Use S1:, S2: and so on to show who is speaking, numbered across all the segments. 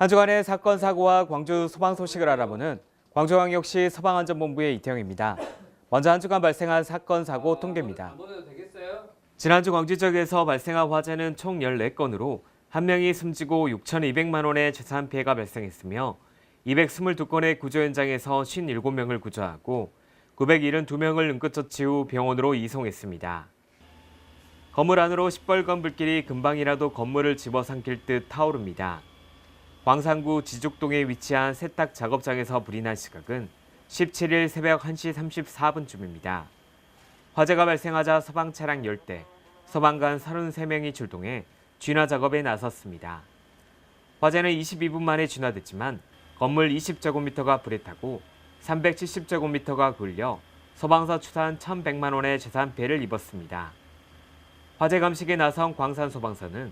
S1: 한 주간의 사건 사고와 광주 소방 소식을 알아보는 광주광역시 소방안전본부의 이태영입니다. 먼저 한 주간 발생한 사건 사고 통계입니다. 지난주 광주 지역에서 발생한 화재는 총 14건으로 한 명이 숨지고 6,200만 원의 재산 피해가 발생했으며 222건의 구조 현장에서 57명을 구조하고 972명을 응급처치 후 병원으로 이송했습니다. 건물 안으로 시뻘건 불길이 금방이라도 건물을 집어삼킬 듯 타오릅니다. 광산구 지죽동에 위치한 세탁 작업장에서 불이 난 시각은 17일 새벽 1시 34분쯤입니다. 화재가 발생하자 소방 차량 10대, 소방관 33명이 출동해 진화 작업에 나섰습니다. 화재는 22분 만에 진화됐지만 건물 20제곱미터가 불에 타고 370제곱미터가 굴려 소방서 추산 1,100만 원의 재산 피해를 입었습니다. 화재 감식에 나선 광산 소방서는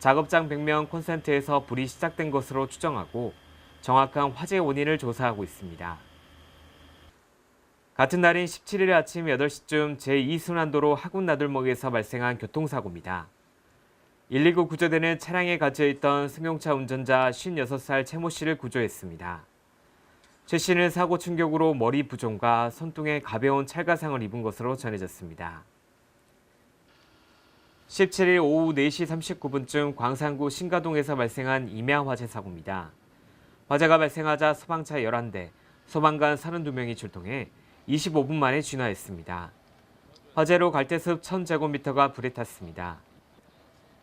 S1: 작업장 벽면 콘센트에서 불이 시작된 것으로 추정하고 정확한 화재 원인을 조사하고 있습니다. 같은 날인 17일 아침 8시쯤 제2순환도로 하군 나들목에서 발생한 교통사고입니다. 119 구조대는 차량에 갇혀 있던 승용차 운전자 56살 최모 씨를 구조했습니다. 최 씨는 사고 충격으로 머리 부종과 손등에 가벼운 찰가상을 입은 것으로 전해졌습니다. 17일 오후 4시 39분쯤 광산구 신가동에서 발생한 임야 화재 사고입니다. 화재가 발생하자 소방차 11대, 소방관 32명이 출동해 25분 만에 진화했습니다. 화재로 갈대숲 1000제곱미터가 불에 탔습니다.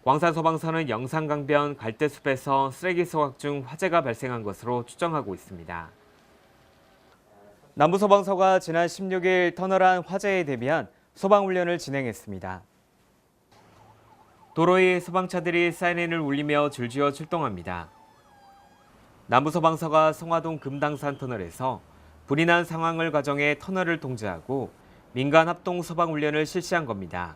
S1: 광산소방서는 영산강변 갈대숲에서 쓰레기 소각 중 화재가 발생한 것으로 추정하고 있습니다. 남부소방서가 지난 16일 터널안 화재에 대비한 소방훈련을 진행했습니다. 도로에 소방차들이 사이렌을 울리며 줄지어 출동합니다. 남부소방서가 송화동 금당산 터널에서 불이 난 상황을 가정해 터널을 통제하고 민간 합동 소방 훈련을 실시한 겁니다.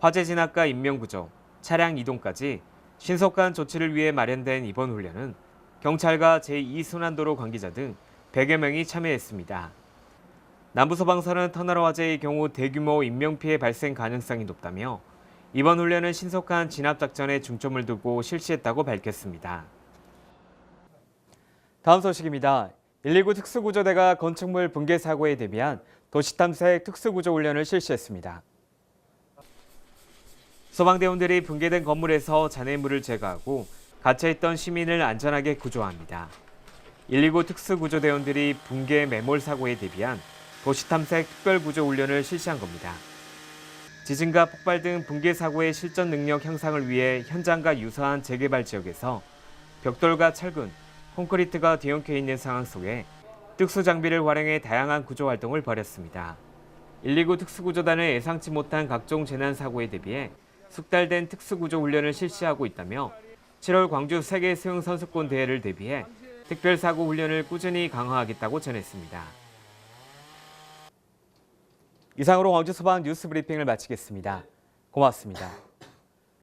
S1: 화재 진압과 인명 구조, 차량 이동까지 신속한 조치를 위해 마련된 이번 훈련은 경찰과 제2순환도로 관계자 등 100여 명이 참여했습니다. 남부소방서는 터널 화재의 경우 대규모 인명피해 발생 가능성이 높다며 이번 훈련은 신속한 진압 작전에 중점을 두고 실시했다고 밝혔습니다. 다음 소식입니다. 119 특수구조대가 건축물 붕괴 사고에 대비한 도시탐색 특수구조 훈련을 실시했습니다. 소방대원들이 붕괴된 건물에서 잔해물을 제거하고 갇혀있던 시민을 안전하게 구조합니다. 119 특수구조대원들이 붕괴 매몰 사고에 대비한 도시탐색 특별구조 훈련을 실시한 겁니다. 지진과 폭발 등 붕괴 사고의 실전 능력 향상을 위해 현장과 유사한 재개발 지역에서 벽돌과 철근, 콘크리트가 뒤엉켜 있는 상황 속에 특수 장비를 활용해 다양한 구조 활동을 벌였습니다. 119 특수구조단은 예상치 못한 각종 재난 사고에 대비해 숙달된 특수구조 훈련을 실시하고 있다며 7월 광주 세계 수영 선수권 대회를 대비해 특별 사고 훈련을 꾸준히 강화하겠다고 전했습니다. 이상으로 광주 소방 뉴스 브리핑을 마치겠습니다. 고맙습니다.